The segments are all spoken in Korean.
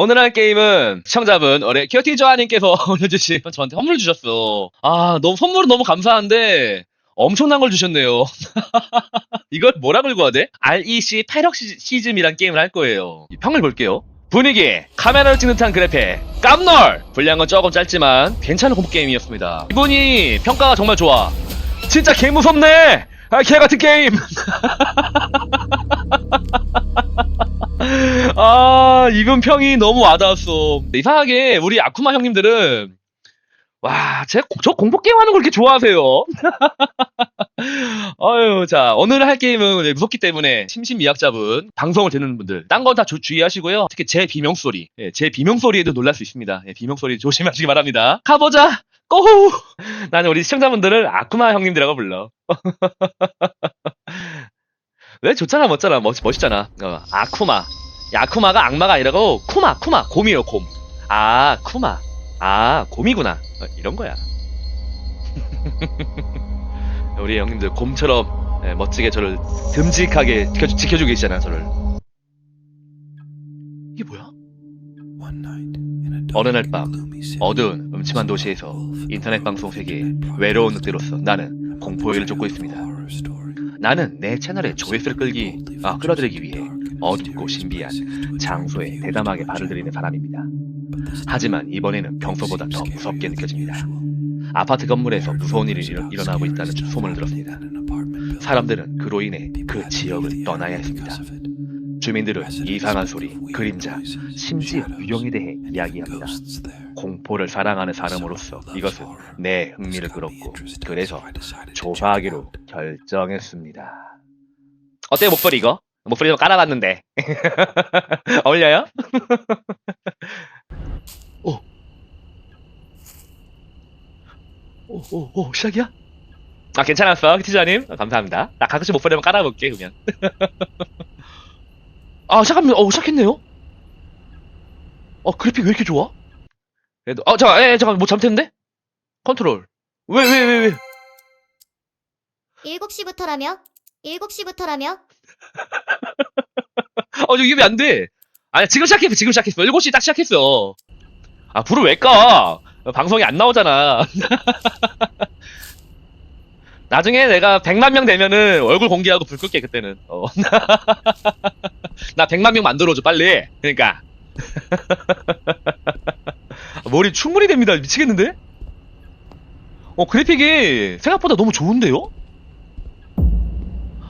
오늘 할 게임은 시청자분 올해 키어티저아님께서 올려주신 저한테 선물 주셨어. 아 너무 선물은 너무 감사한데 엄청난 걸 주셨네요. 이걸 뭐라 긁어야 돼? REC 패럭시즘이란 게임을 할 거예요. 이 평을 볼게요. 분위기, 카메라를 찍는 듯한 그래픽, 깜놀! 분량은 조금 짧지만 괜찮은 공포 게임이었습니다. 이분이 평가가 정말 좋아. 진짜 개 무섭네! 아, 개 같은 게임! 아, 이분 평이 너무 와닿았어. 이상하게 우리 아쿠마 형님들은 와, 제, 저 공포 게임 하는 걸 이렇게 좋아하세요. 아유, 자, 오늘 할 게임은 네, 무섭기 때문에 심신미약자분, 방송을 듣는 분들, 딴 건 다 주의하시고요. 특히 제 비명소리, 예, 제 비명소리에도 놀랄 수 있습니다. 예, 비명소리 조심하시기 바랍니다. 가보자! 고우! 나는 우리 시청자분들을 아쿠마 형님들이라고 불러. 왜 좋잖아, 멋잖아, 멋, 멋있잖아. 어, 아쿠마. 야, 아쿠마가 악마가 아니라고, 쿠마, 쿠마, 곰이에요, 곰. 아, 쿠마. 아, 곰이구나. 어, 이런 거야. 우리 형님들 곰처럼 예, 멋지게 저를 듬직하게 지켜주, 지켜주고 계시잖아, 저를. 이게 뭐야? 어느 날 밤 어두운 음침한 도시에서 인터넷 방송 세계에 외로운 늑대로서 나는 공포를 쫓고 있습니다. 나는 내 채널에 조회수를 끌기, 아, 끌어들이기 위해 어둡고 신비한 장소에 대담하게 발을 들이는 사람입니다. 하지만 이번에는 평소보다 더 무섭게 느껴집니다. 아파트 건물에서 무서운 일이 일어, 일어나고 있다는 소문을 들었습니다. 사람들은 그로 인해 그 지역을 떠나야 했습니다. 주민들은 이상한 소리, 그림자, 심지어 유령에 대해 이야기합니다. 공포를 사랑하는 사람으로서 이것은 내 흥미를 끌었고 그래서 조사하기로 결정했습니다. 어때요 목소리 이거? 목소리 좀 깔아봤는데 어울려요? 오. 오, 오, 오, 시작이야? 아, 괜찮았어, 키티자님. 아, 감사합니다. 나 가끔씩 목소리 한번 깔아볼게, 그러면. 아, 잠깐만, 어, 시작했네요? 어, 그래픽 왜 이렇게 좋아? 그래도, 어, 잠깐, 에, 잠깐, 뭐 잘못했는데? 컨트롤. 왜, 왜, 왜, 왜? 7시부터라며? 7시부터라며? 어, 이게 왜안 돼? 아니, 지금 시작했어, 지금 시작했어. 7시 딱 시작했어. 아, 불을 왜 꺼? 방송이 안 나오잖아. 나중에 내가 100만 명 되면은 얼굴 공개하고 불 끌게, 그때는. 어. 나 100만 명 만들어줘, 빨리. 그러니까. 머리 충분히 됩니다. 미치겠는데? 어, 그래픽이 생각보다 너무 좋은데요?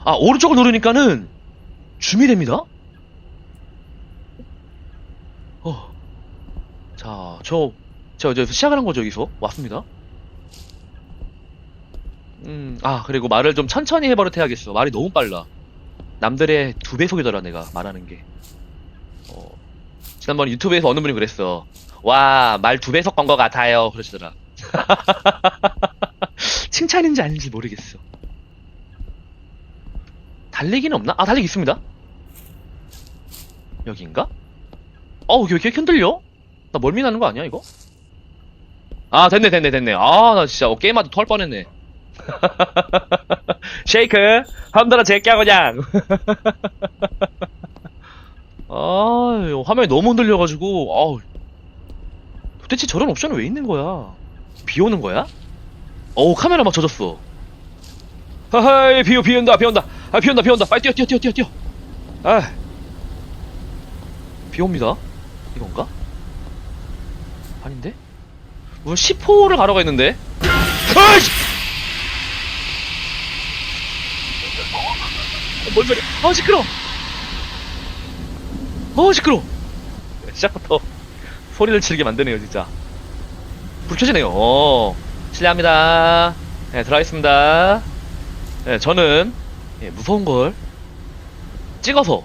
아, 오른쪽을 누르니까는 줌이 됩니다? 어. 자, 저, 저, 저, 시작하는 거죠, 여기서? 왔습니다. 음, 아, 그리고 말을 좀 천천히 해버릇해야겠어. 말이 너무 빨라. 남들의 두 배속이더라, 내가 말하는 게. 어, 지난번 유튜브에서 어느 분이 그랬어. 와, 말 두 배속 건것 같아요. 그러시더라. 칭찬인지 아닌지 모르겠어. 달리기는 없나? 아, 달리기 있습니다. 여기인가? 어우, 왜 이렇게 흔들려? 나 멀미 나는 거 아니야, 이거? 아, 됐네, 됐네, 됐네. 아, 나 진짜 어, 게임하다 털 뻔했네. 쉐이크, 흔들어 제껴, 그냥. 아, 화면이 너무 흔들려가지고, 아우. 도대체 저런 옵션은 왜 있는 거야? 비 오는 거야? 어우, 카메라 막 젖었어. 하하이, 비, 비 온다, 비 온다. 아, 비 온다, 비 온다. 빨리 뛰어, 뛰어, 뛰어, 뛰어, 뛰어. 아. 비 옵니다. 이건가? 아닌데? 뭐 10호를 가라고 했는데? 아이씨! 어, 뭔 소리야? 아, 시끄러! 어, 시끄러! 시작부터 소리를 지르게 만드네요, 진짜. 불 켜지네요. 어, 실례합니다. 네, 들어가겠습니다. 네, 저는, 예, 무서운 걸 찍어서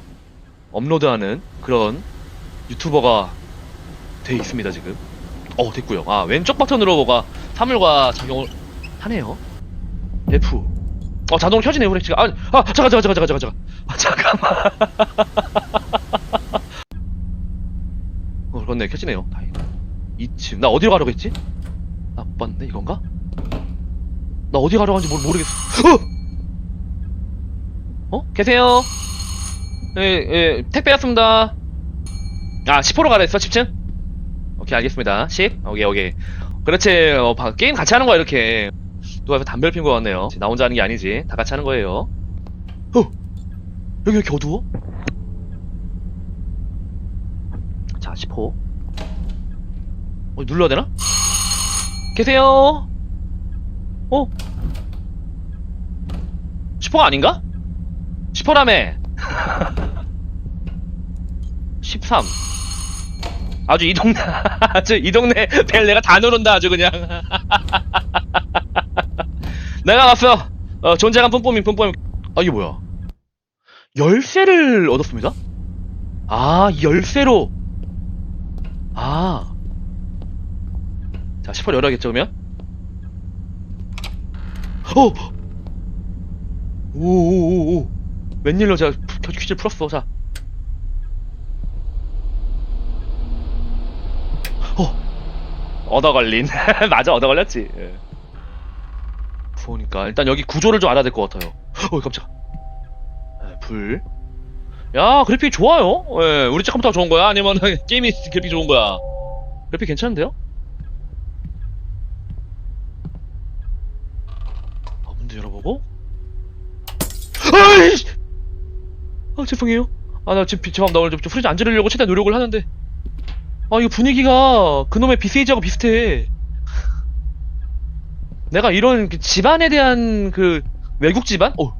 업로드하는 그런 유튜버가 돼 있습니다, 지금. 어, 됐고요. 아, 왼쪽 버튼으로 뭐가 사물과 작용을 하네요. F. 어, 자동으로 켜지네요, 후레쉬가. 아, 아, 잠깐, 잠깐, 잠깐, 잠깐, 잠깐. 아, 잠깐만. 그렇네, 켜지네요. 다행이다. 이쯤. 나 어디로 가려고 했지? 나못 봤는데, 이건가? 나 어디 가려고 하는지 모르, 모르겠어. 어? 어? 계세요? 예, 예, 택배 왔습니다. 아 10호로 가라 했어 10층? 오케이 알겠습니다 10 오케이 오케이 그렇지 어, 바- 게임 같이 하는 거야 이렇게 누가 담배를 핀것 같네요 나 혼자 하는 게 아니지 다 같이 하는 거예요 어 여기 왜 이렇게 어두워? 자 10호 어 눌러야 되나? 계세요? 어? 10호가 아닌가? 10호라며! 13 아주 이 동네 아주 이 동네 벨 내가 다 누른다 아주 그냥. 내가 왔어. 어, 존재감 뿜뿜이 뿜뿜이. 아 이게 뭐야? 열쇠를 얻었습니다? 아 열쇠로. 아 자 10호 열어야겠죠 그러면 어 오오오오 웬일로 제가 퀴- 퀴즈를 풀었어 자 어. 얻어 걸린. 맞아, 얻어 걸렸지. 예. 일단 여기 구조를 좀 알아야 될 것 같아요. 어, 깜짝. 예, 불. 야, 그래픽 좋아요. 예, 우리 집 컴퓨터가 좋은 거야? 아니면 게임이 그래픽 좋은 거야? 그래픽 괜찮은데요? 문도 열어보고. 아이씨! 아, 죄송해요. 아, 나 지금 비처럼 나 오늘 좀, 좀 소리 좀안 지르려고 최대한 노력을 하는데. 아 이거 분위기가 그놈의 비세이지하고 비슷해 내가 이런 그 집안에 대한 그 외국 집안? 어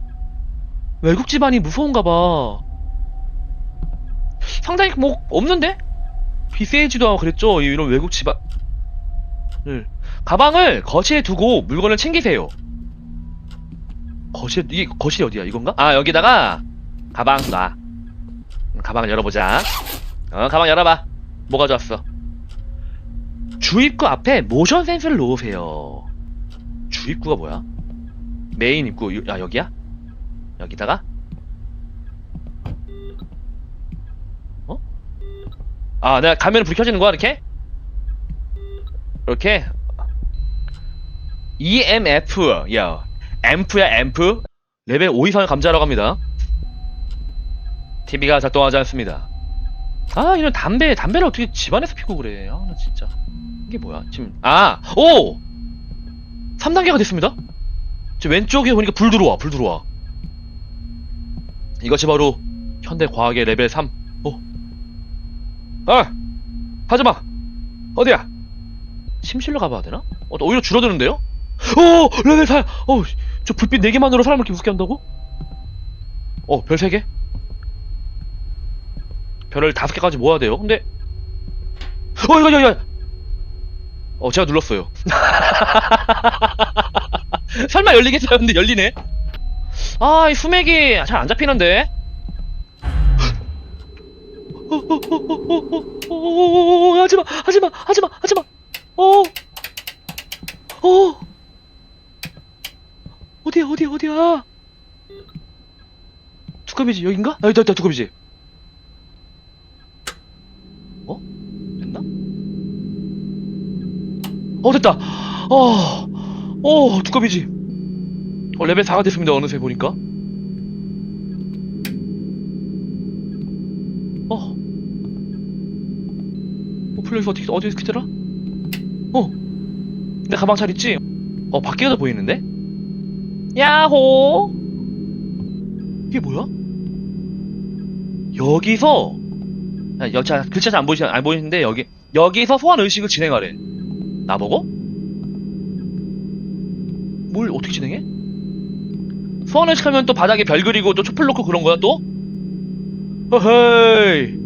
외국 집안이 무서운가 봐 상당히 뭐 없는데? 비세이지도 하고 그랬죠 이런 외국 집안 을 가방을 거실에 두고 물건을 챙기세요 거실 이게 거실이 어디야 이건가? 아 여기다가 가방 놔 가방을 열어보자 어 가방 열어봐 뭐 가져왔어? 주입구 앞에 모션 센서를 놓으세요. 주입구가 뭐야? 메인 입구, 요- 아, 여기야? 여기다가? 어? 아, 내가 가면 불 켜지는 거야, 이렇게? 이렇게? EMF, 야, 앰프야, 앰프? 레벨 5 이상을 감지하라고 합니다. TV가 작동하지 않습니다. 아, 이런 담배, 담배를 어떻게 집안에서 피고 그래. 아, 나 진짜. 이게 뭐야? 지금, 아, 오! 3단계가 됐습니다? 지금 왼쪽에 보니까 불 들어와, 불 들어와. 이것이 바로 현대 과학의 레벨 3. 어. 아! 하지마! 어디야? 침실로 가봐야 되나? 어, 오히려 줄어드는데요? 오! 레벨 4! 어, 저 불빛 4개만으로 사람을 이렇게 웃게 한다고? 어, 별 3개? 별을 5개까지 모아야 돼요. 근데 어, 이거, 이거, 이거. 어, 제가 눌렀어요. 설마 열리겠어요? 근데 열리네. 아, 이 수맥이 잘 안 잡히는데. 하지마, 하지마, 하지마, 하지마. 어, 어. 어디야, 어디야, 어디야? 두꺼비지 여긴가? 아, 있다, 있다, 두꺼비지. 어? 됐나? 어 됐다 어, 어 두꺼비지 어 레벨 4가 됐습니다 어느새 보니까 어 어, 플레이스 어떻게 어디서 기더라? 어, 내 가방 잘 있지? 어, 밖에도 보이는데? 야호! 이게 뭐야? 여기서 야, 여, 자, 글자 잘 안 보이시, 안 보이는데, 여기, 여기서 소환 의식을 진행하래. 나보고? 뭘 어떻게 진행해? 소환 의식 하면 또 바닥에 별 그리고 또 촛불 놓고 그런 거야, 또? 허헤이.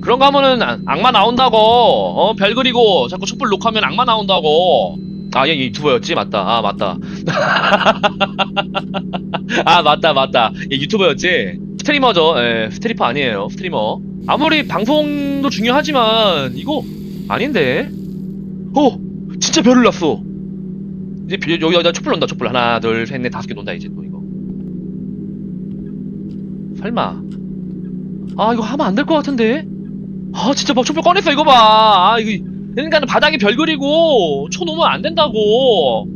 그런 거 하면은 악- 악마 나온다고, 어, 별 그리고 자꾸 촛불 놓고 하면 악마 나온다고. 아, 얘 유튜버였지? 맞다. 아, 맞다. 아, 맞다, 맞다. 얘 유튜버였지? 스트리머죠. 예, 스트리퍼 아니에요. 스트리머. 아무리 방송도 중요하지만 이거 아닌데. 어, 진짜 별을 났어. 이제 여기다 촛불 논다. 촛불 하나, 둘, 셋, 넷, 다섯 개 논다 이제 또 이거. 설마. 아 이거 하면 안 될 것 같은데. 아 진짜 막 촛불 꺼냈어 이거 봐. 아 이거 그러니까는 바닥에 별 그리고 초 놓으면 안 된다고.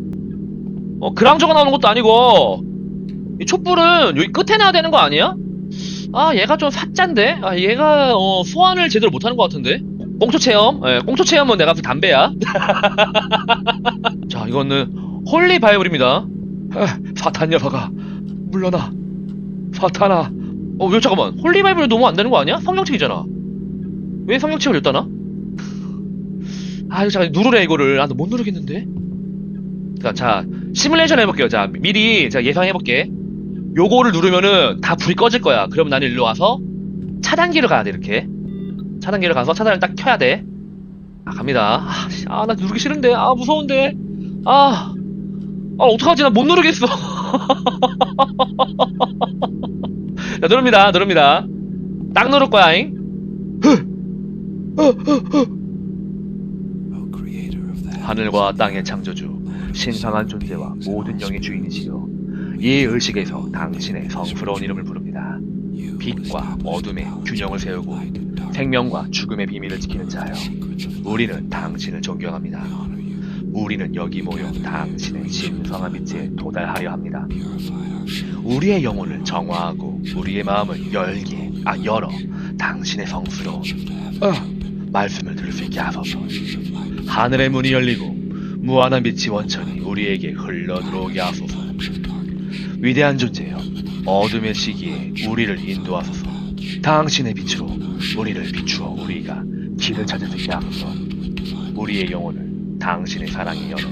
어 그랑저가 나오는 것도 아니고 이 촛불은 여기 끝에 놔야 되는 거 아니야? 아 얘가 좀 사짠데? 아 얘가 어, 소환을 제대로 못하는 것 같은데? 꽁초 체험? 예, 꽁초 체험은 내가 그 담배야. 자 이거는 홀리 바이블입니다. 아, 사탄 녀석아 물러나 사탄아 어 왜 잠깐만 홀리 바이블 너무 안 되는 거 아니야? 성경책이잖아. 왜 성경책을 읽다나? 아 이거 잠깐 누르래 이거를 아 나 못 누르겠는데? 자, 자 시뮬레이션 해볼게요. 자 미리 제가 예상해볼게. 요거를 누르면은 다 불이 꺼질 거야. 그럼 나는 일로 와서 차단기를 가야 돼, 이렇게. 차단기를 가서 차단을 딱 켜야 돼. 아, 갑니다. 아, 씨, 아, 나 누르기 싫은데. 아, 무서운데. 아, 아, 어떡하지? 나 못 누르겠어. 자, 누릅니다. 누릅니다. 딱 누를 거야잉. 하늘과 땅의 창조주, 신성한 존재와 모든 영의 주인이시여. 이 의식에서 당신의 성스러운 이름을 부릅니다. 빛과 어둠의 균형을 세우고 생명과 죽음의 비밀을 지키는 자여. 우리는 당신을 존경합니다. 우리는 여기 모여 당신의 신성한 빛에 도달하려 합니다. 우리의 영혼을 정화하고 우리의 마음을 열게, 아, 열어 당신의 성스러운 어, 말씀을 들을 수 있게 하소서. 하늘의 문이 열리고 무한한 빛이 원천히 우리에게 흘러 들어오게 하소서. 위대한 존재여, 어둠의 시기에 우리를 인도하소서. 당신의 빛으로 우리를 비추어 우리가 길을 찾을 수 있게 하소서. 우리의 영혼을 당신의 사랑이 열어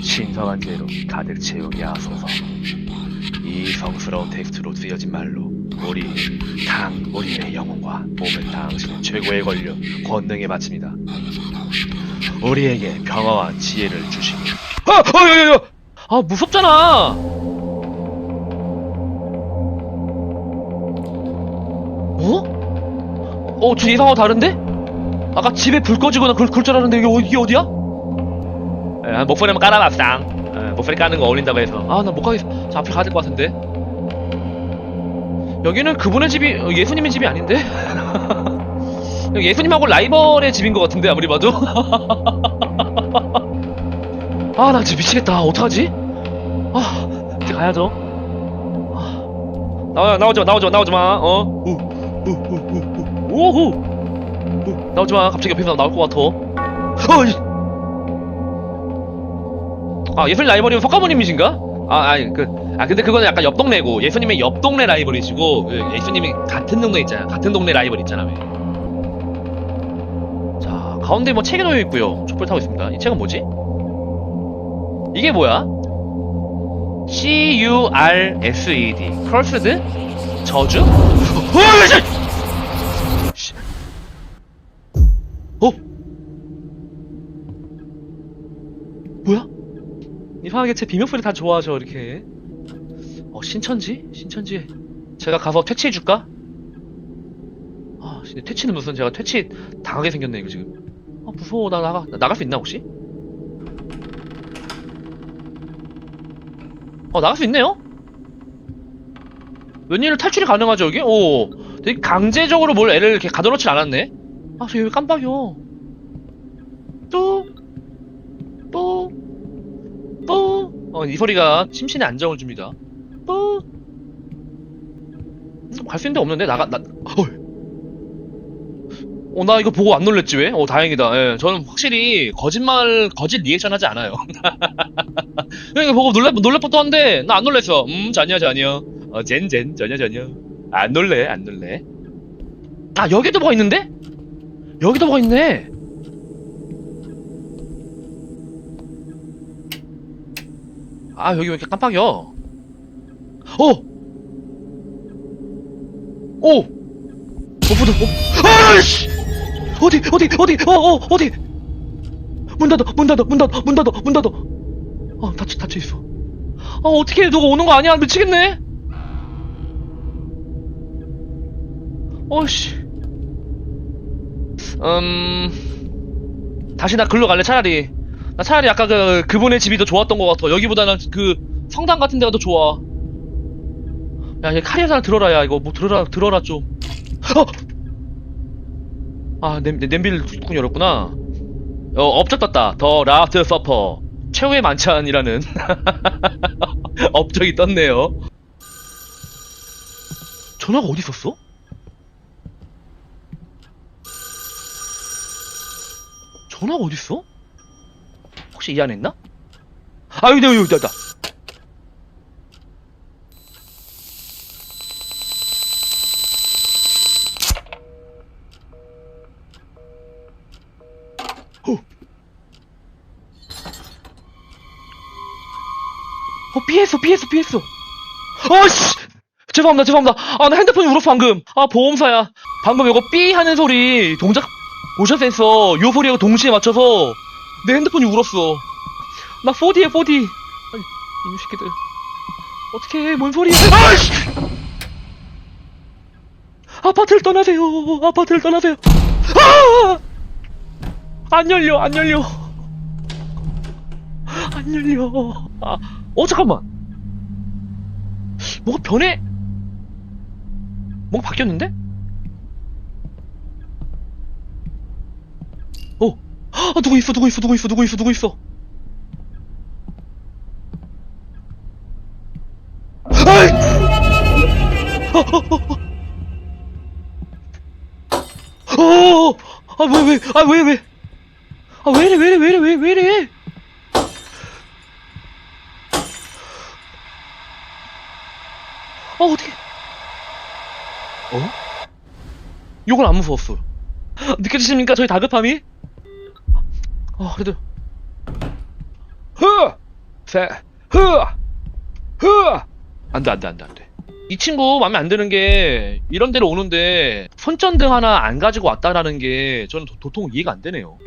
신성한 죄로 가득 채우게 하소서. 이 성스러운 텍스트로 쓰여진 말로 우리 당 우리의 영혼과 몸을 당신의 최고의 권력 권능에 바칩니다. 우리에게 평화와 지혜를 주시니. 아, 아, 야, 야, 야! 아, 무섭잖아. 어? 어, 저 예상하고 다른데? 아까 집에 불 꺼지거나 그럴, 그럴 줄 알았는데 이게, 어- 이게 어디야? 에, 목소리 한번 깔아봤상. 에, 목소리 까는 거 어울린다고 해서. 아, 나 못 가겠어. 저 앞에 가야 될 것 같은데. 여기는 그분의 집이, 어, 예수님의 집이 아닌데? 예수님하고 라이벌의 집인 것 같은데, 아무리 봐도. 아, 나 진짜 미치겠다. 어떡하지? 아, 이제 가야죠. 아, 나와, 나오지 마, 나오지 마, 나오지 마. 어? 우, 우, 우, 우, 우, 오호! 우, 나오지 마. 갑자기 옆에서 나올 것 같아. 어, 이- 아, 예수님 라이벌이면 석가모님이신가? 아, 아니, 그, 아, 근데 그거는 약간 옆 동네고, 예수님의 옆 동네 라이벌이시고, 그 예수님이 같은 동네 있잖아요. 같은 동네 라이벌 있잖아, 왜. 자, 가운데 뭐 책이 놓여 있고요. 촛불 타고 있습니다. 이 책은 뭐지? 이게 뭐야? C-U-R-S-E-D. 크러스드? 저주? 어, 씨! 씨. 어? 뭐야? 이상하게 제 비명소리 다 좋아하죠, 이렇게. 어, 신천지? 신천지. 제가 가서 퇴치해 줄까? 아, 근데 퇴치는 무슨 제가 퇴치 당하게 생겼네, 이거 지금. 아, 무서워. 나 나가, 나 나갈 수 있나, 혹시? 어, 나갈 수 있네요? 웬일로 탈출이 가능하죠, 여기? 오, 되게 강제적으로 뭘 애를 이렇게 가둬놓질 않았네? 아, 저 여기 깜빡이요. 또, 또, 또. 어, 이 소리가 심신의 안정을 줍니다. 또. 갈 수 있는 데 없는데? 나가, 나, 헐. 어, 나 이거 보고 안 놀랬지, 왜? 어, 다행이다. 예, 저는 확실히 거짓말, 거짓 리액션 하지 않아요. 이거 보고 놀랄, 놀랄 법도 한데, 나 안 놀랬어. 음, 전혀, 전혀. 어, 젠, 젠, 전혀, 전혀. 안 놀래, 안 놀래. 아, 여기도 뭐가 있는데? 여기도 뭐가 있네. 아, 여기 왜 이렇게 깜빡이야? 어! 오! 오프도, 오! 아이씨! 어디, 어디, 어디, 어, 어, 어디! 문 닫아, 문 닫아, 문 닫아, 문 닫아, 문 닫아! 아, 닫혀, 닫혀 있어. 아, 어떻게 누가 오는 거 아니야? 미치겠네? 어이씨. 음, 다시 나 글로 갈래, 차라리. 나 차라리 아까 그, 그분의 집이 더 좋았던 것 같아. 여기보다는 그, 성당 같은 데가 더 좋아. 야, 얘 칼이 하나 들어라, 야. 이거 뭐 들어라, 들어라 좀. 어! 아, 냄, 냄비를 뚜껑 열었구나. 어, 업적 떴다. 더 라프트 서퍼. 최후의 만찬이라는. 업적이 떴네요. 전화가 어디 있었어? 전화가 어디 있어? 혹시 이 안에 있나? 아유, 여기, 여기, 여기, 여기, 여기. 피했어. 아씨! 죄송합니다, 죄송합니다. 아, 나 핸드폰이 울었어, 방금. 아, 보험사야. 방금 이거 삐 하는 소리, 동작, 모션 센서, 요 소리하고 동시에 맞춰서 내 핸드폰이 울었어. 나 4D에 4D. 아니, 이놈 새끼들. 어떻게 해, 뭔 소리야. 아이씨! 아파트를 떠나세요. 아파트를 떠나세요. 아! 안 열려, 안 열려. 안 열려. 아, 어, 잠깐만. 뭐가 변해? 뭔가 바뀌었는데? 어, 아, 누구 있어, 누구 있어, 누구 있어, 누구 있어, 누구 있어. 아이! 어, 어, 어, 어, 어, 아, 왜, 왜, 아, 왜, 왜. 아, 왜 이래, 왜 이래, 왜 이래, 왜, 왜 이래. 어, 어떻게. 어? 요건 안 무서웠어. 느껴지십니까? 저희 다급함이? 어, 그래도. 흐! 세, 흐! 흐! 안 돼, 안 돼, 안 돼, 안 돼. 이 친구 마음에 안 드는 게, 이런 데로 오는데, 손전등 하나 안 가지고 왔다라는 게, 저는 도, 도통 이해가 안 되네요.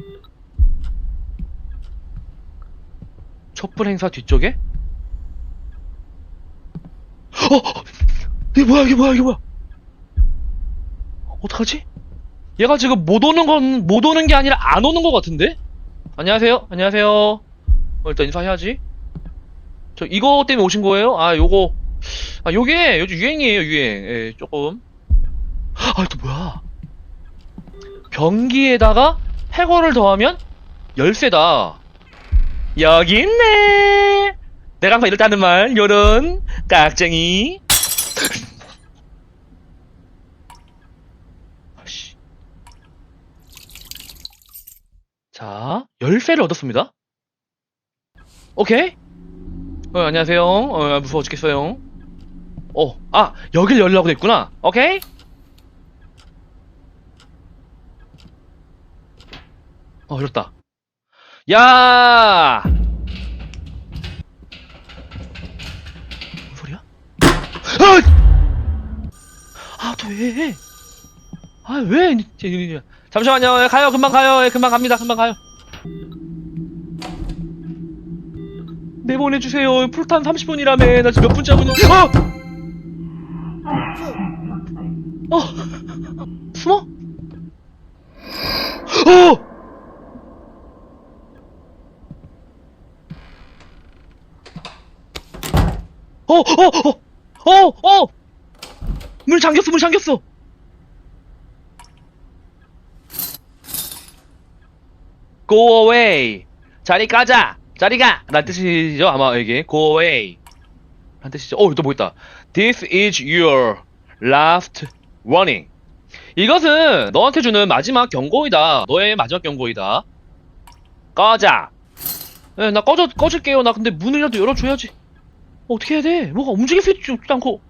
촛불 행사 뒤쪽에? 어! 이게 뭐야, 이게 뭐야, 이게 뭐야? 어떡하지? 얘가 지금 못 오는 건, 못 오는 게 아니라 안 오는 것 같은데? 안녕하세요? 안녕하세요? 어, 일단 인사해야지. 저, 이거 때문에 오신 거예요? 아, 요거. 아, 요게 요즘 유행이에요, 유행. 예, 조금. 아, 또 뭐야? 변기에다가 해골을 더하면 열쇠다. 여기 있네! 내가 항상 이럴 때 하는 말, 요런, 깍쟁이. 자, 열쇠를 얻었습니다. 오케이. 어, 안녕하세요. 어, 무서워 죽겠어요. 어, 아, 여길 열려고 됐구나. 오케이? 어, 열었다. 야! 뭔 소리야? 아! 아, 또 왜? 아, 왜? 잠시만요. 예, 가요. 금방 가요. 예, 금방 갑니다. 금방 가요. 내보내주세요. 풀탄 30분이라며. 나 지금 몇 분째 하고 있는, 어! 어! 숨어? 어! 어, 어, 어, 어, 어! 문 잠겼어, 문 잠겼어! Go away! 자리 가자! 자리 가! 란 뜻이죠, 아마 이게. Go away. 란 뜻이죠. 어, 또뭐 있다. This is your last warning. 이것은 너한테 주는 마지막 경고이다. 너의 마지막 경고이다. 꺼자! 네, 나 꺼져, 꺼질게요. 나 근데 문이라도 열어줘야지. 어, 떻게 해야 돼? 뭐가 움직일 수 있지도 않고.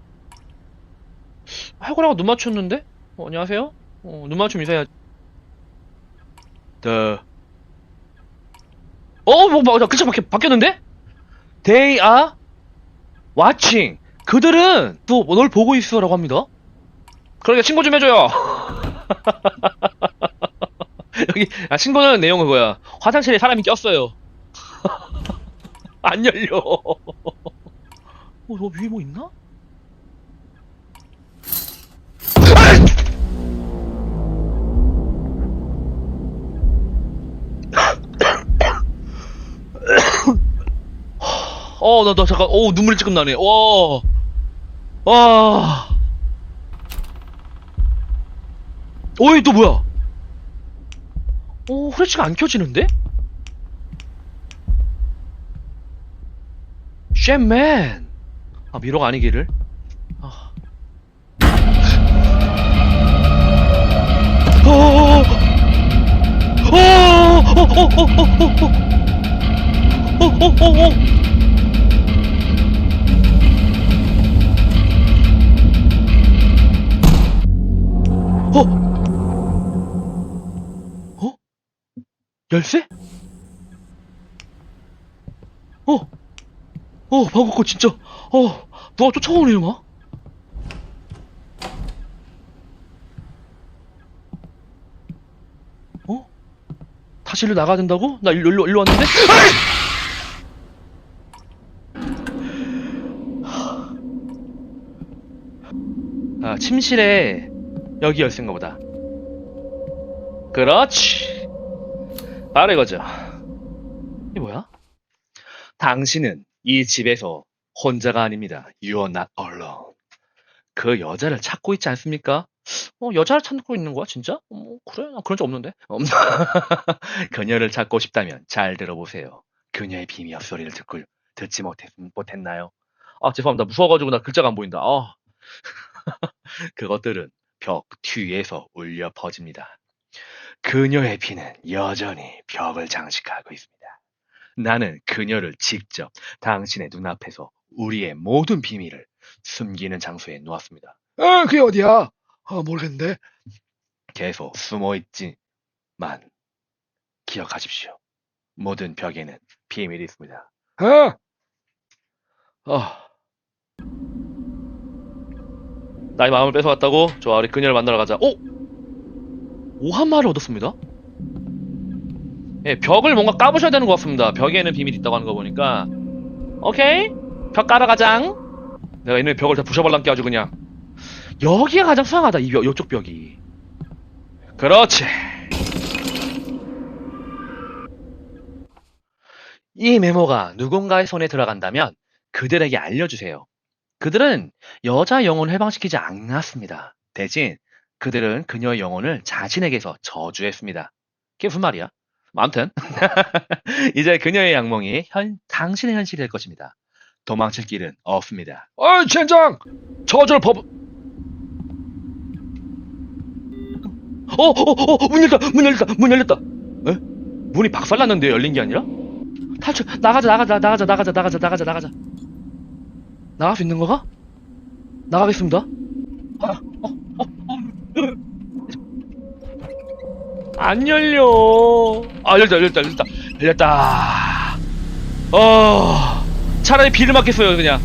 해고라고 눈 맞췄는데? 어, 안녕하세요? 어, 눈 맞춤 인사해야지. 더. 어, 뭐, 뭐, 글자 바뀌, 바뀌었는데? They are watching. 그들은 또 널 보고 있어 라고 합니다. 그러니까 신고 좀 해줘요. 여기, 아, 신고는 내용은 뭐야. 화장실에 사람이 꼈어요. 안 열려. 어, 너 위에 뭐 있나? 어, 나, 나, 잠깐, 어, 눈물이 지금 나네. 와. 와. 어이, 또 뭐야? 오, 후레치가 안 켜지는데? 쉣맨! 아, 미로가 아니기를. 아. 어, 어, 어, 어, 어, 어, 어, 어, 어. 어? 어? 열쇠? 어? 어, 방금 거 진짜, 어, 누가 쫓아오네요, 막? 어? 다시 일로 나가야 된다고? 나 일로, 일로, 일로 왔는데? 아, 침실에 여기 열쇠인가 보다. 그렇지. 바로 이거죠. 이게 뭐야? 당신은 이 집에서 혼자가 아닙니다. You are not alone. 그 여자를 찾고 있지 않습니까? 어, 여자를 찾고 있는 거야, 진짜? 어, 그래? 나 그런 적 없는데? 음. 그녀를 찾고 싶다면 잘 들어보세요. 그녀의 비밀 소리를 듣고, 듣지 못했, 못했나요? 아, 죄송합니다. 무서워가지고 나 글자가 안 보인다. 아. 그것들은 벽 뒤에서 울려 퍼집니다. 그녀의 피는 여전히 벽을 장식하고 있습니다. 나는 그녀를 직접 당신의 눈앞에서 우리의 모든 비밀을 숨기는 장소에 놓았습니다. 아, 그게 어디야? 아, 모르겠는데. 계속 숨어 있지만 기억하십시오. 모든 벽에는 비밀이 있습니다. 아, 아. 나의 마음을 뺏어왔다고? 좋아, 우리 그녀를 만나러 가자. 오! 오한마를 얻었습니다. 예, 벽을 뭔가 까부셔야 되는 것 같습니다. 벽에는 비밀이 있다고 하는 거 보니까. 오케이. 벽 깔아 가장. 내가 이놈의 벽을 다 부셔발랑게 아주 그냥. 여기가 가장 수상하다, 이 벽, 이쪽 벽이. 그렇지. 이 메모가 누군가의 손에 들어간다면 그들에게 알려주세요. 그들은 여자 영혼을 해방시키지 않았습니다. 대신 그들은 그녀의 영혼을 자신에게서 저주했습니다. 그게 무슨 말이야? 아무튼 이제 그녀의 악몽이 현, 당신의 현실이 될 것입니다. 도망칠 길은 없습니다. 아, 젠장! 저절 법, 어, 어, 어, 어, 문 열렸다, 문 열렸다, 문 열렸다. 에? 문이 박살났는데 열린 게 아니라? 탈출, 나가자, 나가자, 나가자, 나가자, 나가자, 나가자, 나가자. 나갈 수 있는 거가? 나가겠습니다. 아, 어, 어, 어. 안 열려. 아, 열렸다, 열렸다, 열렸다, 열렸다. 어, 차라리 비를 맞겠어요, 그냥.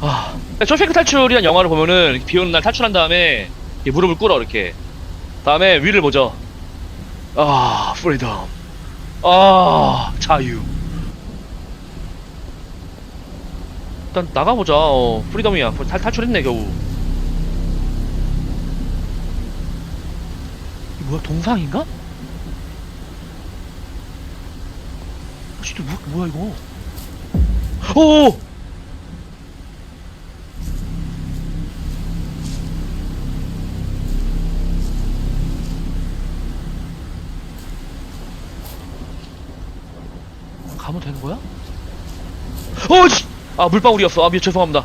아, 쇼핑크 탈출이란 영화를 보면은 비 오는 날 탈출한 다음에 무릎을 꿇어 이렇게 다음에 위를 보죠 아 프리덤 아 자유 일단 나가보자 어 프리덤이야 탈, 탈출했네 겨우 이게 뭐야 동상인가? 아, 진짜 뭐, 뭐야 이거 오 가면 되는 거야? 어, 씨! 아, 물방울이었어. 아, 미 죄송합니다.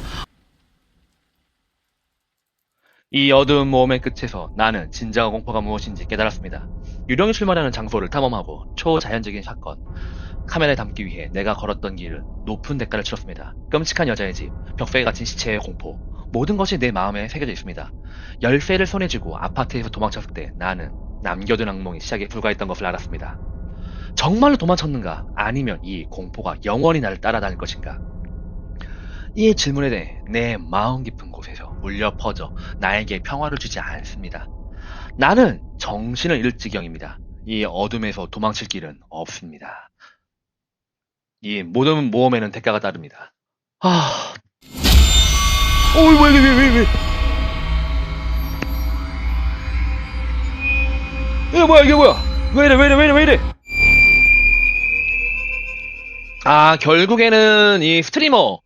이 어두운 모험의 끝에서 나는 진정한 공포가 무엇인지 깨달았습니다. 유령이 출몰하는 장소를 탐험하고 초자연적인 사건, 카메라에 담기 위해 내가 걸었던 길은 높은 대가를 치렀습니다. 끔찍한 여자의 집, 벽배에 갇힌 시체의 공포, 모든 것이 내 마음에 새겨져 있습니다. 열쇠를 손에 쥐고 아파트에서 도망쳤을 때 나는 남겨둔 악몽이 시작에 불과했던 것을 알았습니다. 정말로 도망쳤는가? 아니면 이 공포가 영원히 나를 따라다닐 것인가? 이 질문에 대해 내 마음 깊은 곳에서 울려 퍼져 나에게 평화를 주지 않습니다. 나는 정신을 잃을 지경입니다. 이 어둠에서 도망칠 길은 없습니다. 이 모든 모험에는 대가가 따릅니다. 아, 어이 이게 왜왜 왜? 이게 뭐야 이게 뭐야? 왜 이래 왜 이래 왜 이래 왜 이래? 아, 결국에는 이 스트리머,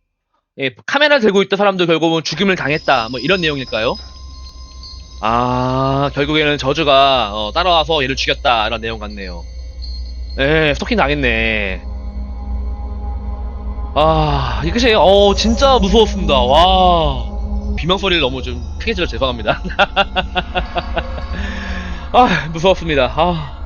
예, 카메라 들고 있던 사람도 결국은 죽임을 당했다. 뭐 이런 내용일까요? 아, 결국에는 저주가 어, 따라와서 얘를 죽였다. 이런 내용 같네요. 예, 스토킹 당했네. 아, 이것이, 어, 진짜 무서웠습니다. 와. 비명 소리를 너무 좀 크게 질러 죄송합니다. 아, 무서웠습니다. 아.